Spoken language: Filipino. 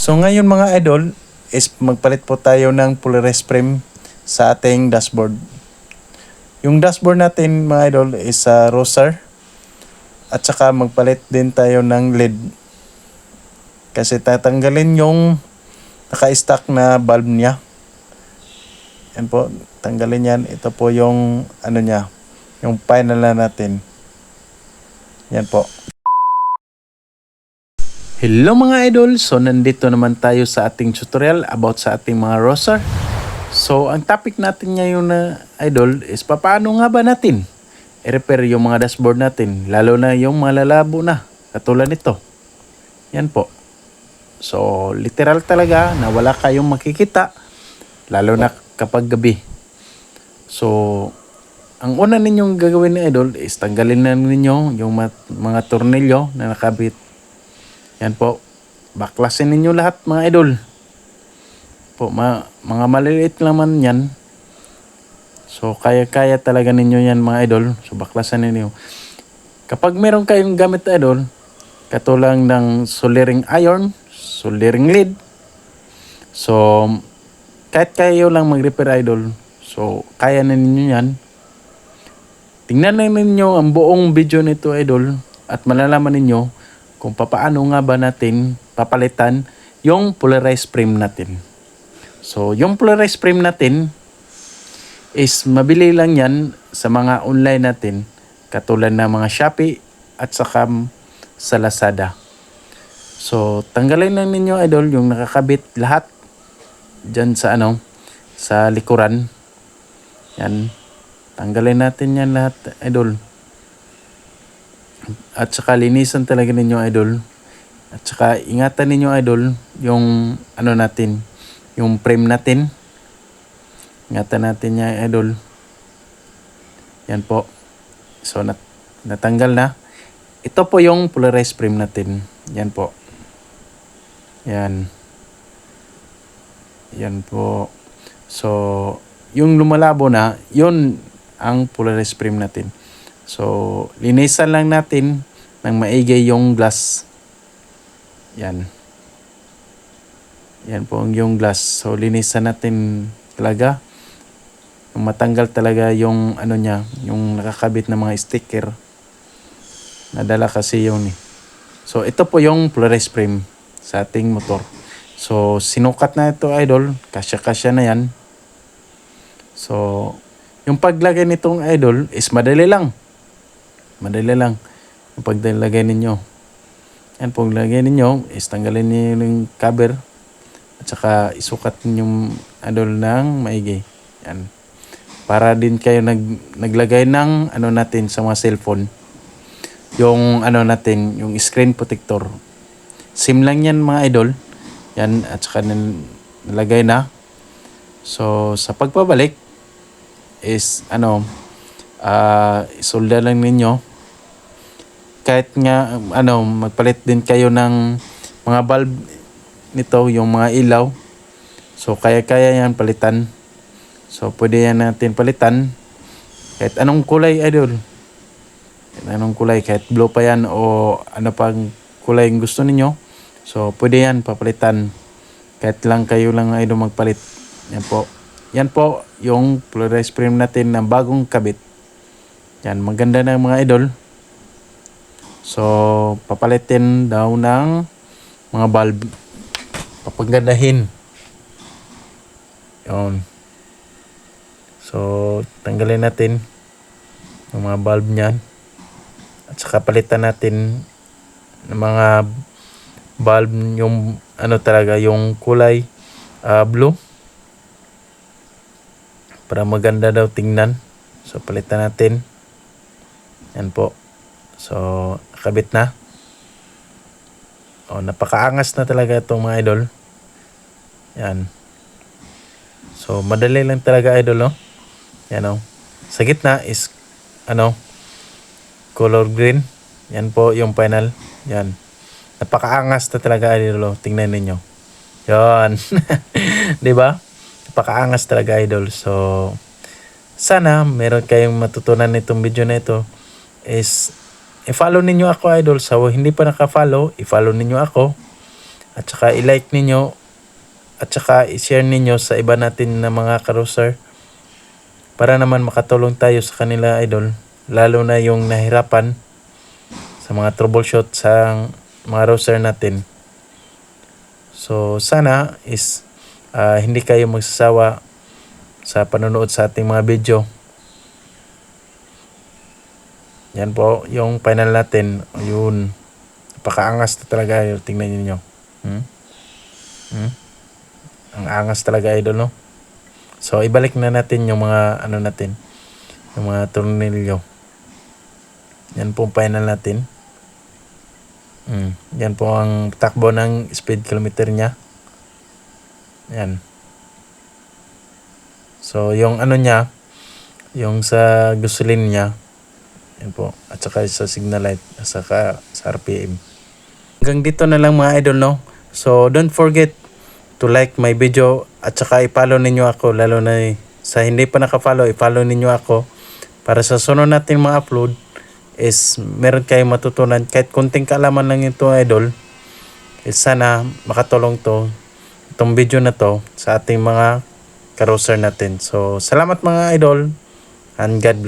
So ngayon mga idol is magpalit po tayo ng Polaris frame sa ating dashboard. Yung dashboard natin mga idol is sa Roser at saka magpalit din tayo ng LED kasi tatanggalin yung naka-stack na bulb niya. Yan po, tanggalin yan. Ito po yung ano niya, yung final na natin. Yan po. Hello mga idol! So nandito naman tayo sa ating tutorial about sa ating mga roser. So ang topic natin ngayon na idol is paano nga ba natin i-repair yung mga dashboard natin lalo na yung malalabo na katulad nito. Yan po. So literal talaga na wala kayong makikita lalo na kapag gabi. So ang una ninyong gagawin na idol is tanggalin na ninyo yung mga tornilyo na nakabit yan po. Baklasin ninyo lahat mga idol. Po, ma mga maliliit naman yan. So, kaya-kaya talaga ninyo yan mga idol. So, baklasan ninyo. Kapag meron kayong gamit idol, katulang ng soldering iron, soldering lead. So, kahit kayo lang mag-repair idol, so, kaya na ninyo yan. Tingnan na ninyo ang buong video nito idol at malalaman ninyo kung papaano nga ba natin papalitan yung polarized frame natin. So, yung polarized frame natin is mabili lang yan sa mga online natin katulad ng mga Shopee at saka sa Lazada. So, tanggalin lang ninyo idol yung nakakabit lahat dyan sa ano, sa likuran. Yan. Tanggalin natin yan lahat idol. At saka linisan talaga ninyo idol. At saka ingatan ninyo idol yung ano natin, yung frame natin. Ingatan natin niya idol. Yan po. So nat natanggal na. Ito po yung polarized frame natin. Yan po. Yan. Yan po. So, yung lumalabo na, yun ang polarized frame natin. So, linisan lang natin ng maigi yung glass. Yan. Yan po ang yung glass. So, linisan natin talaga. Matanggal talaga yung ano niya, yung nakakabit na mga sticker. Nadala kasi yun eh. So, ito po yung polarized frame sa ating motor. So, sinukat na ito idol. Kasya-kasya na yan. So, yung paglagay nitong idol is madali lang. Madali lang. Yung paglalagay ninyo. Yan, pag lagay ninyo, is tanggalin niyo yung cover. At saka isukat yung adol ng maigi. Yan. Para din kayo nag, naglagay ng ano natin sa mga cellphone. Yung ano natin, yung screen protector. SIM lang yan mga idol. Yan, at saka nil- nilagay na. So, sa pagpabalik, is ano, ah isolda lang ninyo kahit nga ano magpalit din kayo ng mga bulb nito yung mga ilaw. So kaya kaya yan palitan. So pwede yan natin palitan. Kahit anong kulay idol. Kahit anong kulay kahit blue pa yan o ano pang kulay yung gusto ninyo. So pwede yan papalitan. Kahit lang kayo lang idol magpalit. Yan po. Yan po yung polarized frame natin na bagong kabit. Yan maganda na mga idol So, papalitin daw ng mga bulb. Papagandahin. Yun. So, tanggalin natin yung mga bulb niyan. At saka palitan natin ng mga bulb yung ano talaga yung kulay ah, blue para maganda daw tingnan. So, palitan natin. Yan po. So, nakabit na. Oh, napakaangas na talaga itong mga idol. Yan. So, madali lang talaga idol, no? Yan, oh. Sa gitna is, ano, color green. Yan po yung final. Yan. Napakaangas na talaga idol, oh. Tingnan ninyo. Yan. 'Di ba? Napakaangas talaga idol. So, sana meron kayong matutunan nitong video na ito is i-follow ninyo ako idol. So, hindi pa naka-follow, i-follow ninyo ako. At saka i-like ninyo at saka i-share ninyo sa iba natin na mga karuser para naman makatulong tayo sa kanila idol lalo na yung nahirapan sa mga troubleshoot sa mga router natin. So sana is ah, hindi kayo magsasawa sa panonood sa ating mga video. Yan po yung final natin. Yun. Napakaangas na talaga. Tingnan niyo Hmm? Hmm? Ang angas talaga idol no. So ibalik na natin yung mga ano natin. Yung mga tornilyo. Yan po ang final natin. Mm. Yan po ang takbo ng speed kilometer niya. Yan. So yung ano niya, yung sa gasoline niya, yan po. At saka sa signal light, at saka sa RPM. Hanggang dito na lang mga idol no. So don't forget to like my video at saka i-follow ninyo ako lalo na sa hindi pa naka-follow, i-follow ninyo ako para sa sunod natin mga upload is meron kayong matutunan kahit kunting kaalaman lang ito idol is sana makatulong to itong video na to sa ating mga carousel natin. So salamat mga idol and God bless.